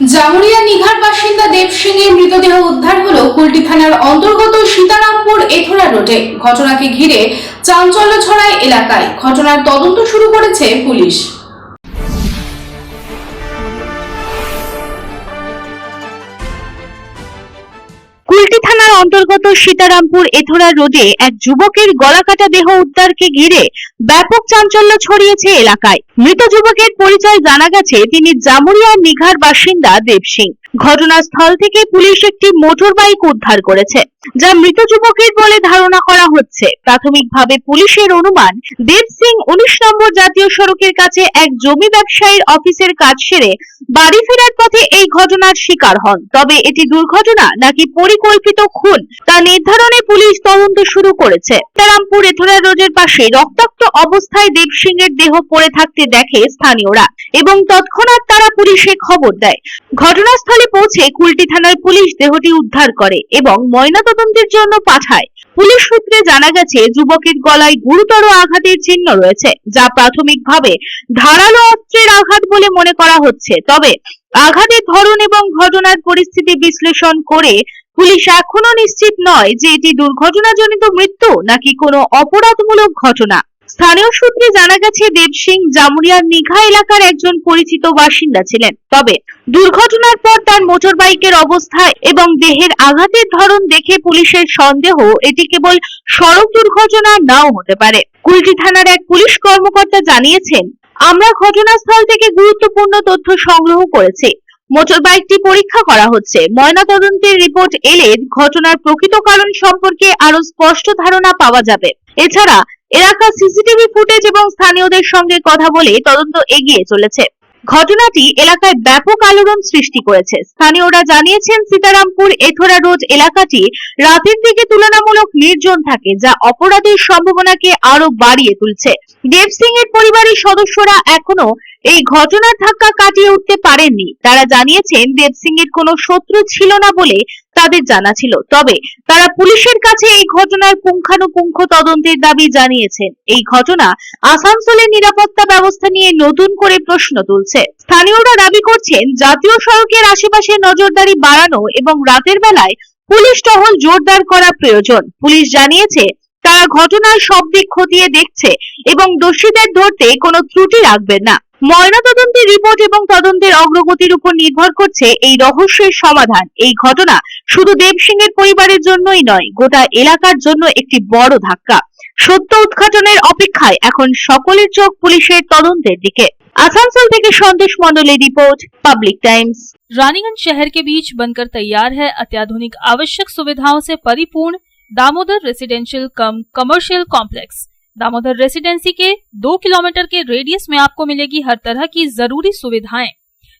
জামুরিয়া নিঘার বাসিন্দা দেব সিং এর মৃতদেহ উদ্ধার হলো কুলটি থানার অন্তর্গত সীতারামপুর এথোরা রোডে। ঘটনাকে ঘিরে চাঞ্চল্য ছড়ায় এলাকায় ঘটনার তদন্ত শুরু করেছে পুলিশ। অন্তর্গত সীতারামপুর এথরা রোডে এক যুবকের গলাকাটা দেহ উদ্ধারকে ঘিরে ব্যাপক চাঞ্চল্য ছড়িয়েছে এলাকায়। মৃত যুবকের পরিচয় জানা গেছে তিনি জামুরিয়া নিঘার বাসিন্দা দেব সিং। ঘটনাস্থল থেকে পুলিশ একটি মোটর বাইক উদ্ধার করেছে, যা মৃত যুবকের বলে ধারণা করা হচ্ছে। প্রাথমিকভাবে পুলিশের অনুমান, দেব সিং উনিশ নম্বর জাতীয় সড়কের কাছে এক জমি ব্যবসায়ীর অফিসের কাজ সেরে বাড়ি ফেরার পথে এই ঘটনার শিকার হন। তবে এটি দুর্ঘটনা নাকি পরিকল্পিত খুন? তা নির্ধারণে পুলিশ তদন্ত শুরু করেছে। তারামপুর এথরা রোডের পাশে রক্তাক্ত অবস্থায় দেব সিং এর দেহ পড়ে থাকতে দেখে স্থানীয়রা এবং তৎক্ষণাৎ তারা পুলিশে খবর দেয়। ঘটনাস্থলে পৌঁছে কুলটি থানার পুলিশ দেহটি উদ্ধার করে এবং ময়নাতদন্তের জন্য পাঠায়। পুলিশ সূত্রে জানা গেছে, যুবকের গলায় গুরুতর আঘাতের চিহ্ন রয়েছে, যা প্রাথমিকভাবে ধারালো অস্ত্রের আঘাত বলে মনে করা হচ্ছে। তবে আঘাতের ধরন এবং ঘটনার পরিস্থিতি বিশ্লেষণ করে পুলিশ এখনও নিশ্চিত নয় যে এটি দুর্ঘটনাজনিত মৃত্যু নাকি কোনো অপরাধমূলক ঘটনা। স্থানীয় সূত্রে জানা গেছে, দেব সিং জামুরিয়ার নিঘা এলাকার একজন পরিচিত বাসিন্দা ছিলেন। তবে দুর্ঘটনার পর তার মোটর বাইকের অবস্থা এবং দেহের আঘাতের ধরন দেখে পুলিশের সন্দেহ এটি কেবল সড়ক দুর্ঘটনা নাও হতে পারে। কুলটি থানার এক পুলিশ কর্মকর্তা জানিয়েছেন, আমরা ঘটনাস্থল থেকে গুরুত্বপূর্ণ তথ্য সংগ্রহ করেছি। মোটর বাইকটি পরীক্ষা করা হচ্ছে। ময়নাতদন্তের রিপোর্ট এলে ঘটনার প্রকৃত কারণ সম্পর্কে আরও স্পষ্ট ধারণা পাওয়া যাবে। এছাড়া এলাকার সিসিটিভি ফুটেজ এবং স্থানীয়দের সঙ্গে কথা বলে তদন্ত এগিয়ে চলেছে। ঘটনাটি এলাকায় ব্যাপক আলোড়ন সৃষ্টি করেছে। স্থানীয়রা জানিয়েছেন, সীতারামপুর এথোরা রোড এলাকাটি রাতের দিকে তুলনামূলক নির্জন থাকে, যা অপরাধের সম্ভাবনাকে আরও বাড়িয়ে তুলছে। দেব সিং এর পরিবারের সদস্যরা এখনও এই ঘটনার ধাক্কা কাটিয়ে উঠতে পারেননি। তারা জানিয়েছেন, দেব সিং এর কোনো শত্রু ছিল না বলে তাদের জানা ছিল। তবে তারা পুলিশের কাছে এই ঘটনার পুঙ্খানুপুঙ্খ তদন্তের দাবি জানিয়েছেন এই ঘটনা আসানসোলের নিরাপত্তা ব্যবস্থা নিয়ে নতুন করে প্রশ্ন তুলছে। স্থানীয়রা দাবি করছেন, জাতীয় সড়কের আশেপাশে নজরদারি বাড়ানো এবং রাতের বেলায় পুলিশ টহল জোরদার করা প্রয়োজন। পুলিশ জানিয়েছে, তারা ঘটনার সব দিক খতিয়ে দেখছে এবং দোষীদের ধরতে কোনো ত্রুটি রাখবে না। ময়নাতদন্তের রিপোর্ট এবং তদন্তের অগ্রগতির উপর নির্ভর করছে এই রহস্যের সমাধান। এই ঘটনা শুধু দেব সিং এর পরিবারের জন্যই নয় গোটা এলাকার জন্য একটি বড় ধাক্কা সত্য উদ্ঘাটনের অপেক্ষায় এখন সকলের চোখ পুলিশের তদন্তের দিকে আসানসোল থেকে সন্দেশ মন্ডলের রিপোর্ট পাবলিক টাইমস रानीगंज शहर के बीच बनकर तैयार है अत्याधुनिक आवश्यक सुविधाओं से परिपूर्ण Damodar residential cum commercial complex Damodar residency के दो किलोमीटर के रेडियस में आपको मिलेगी हर तरह की जरूरी सुविधाएं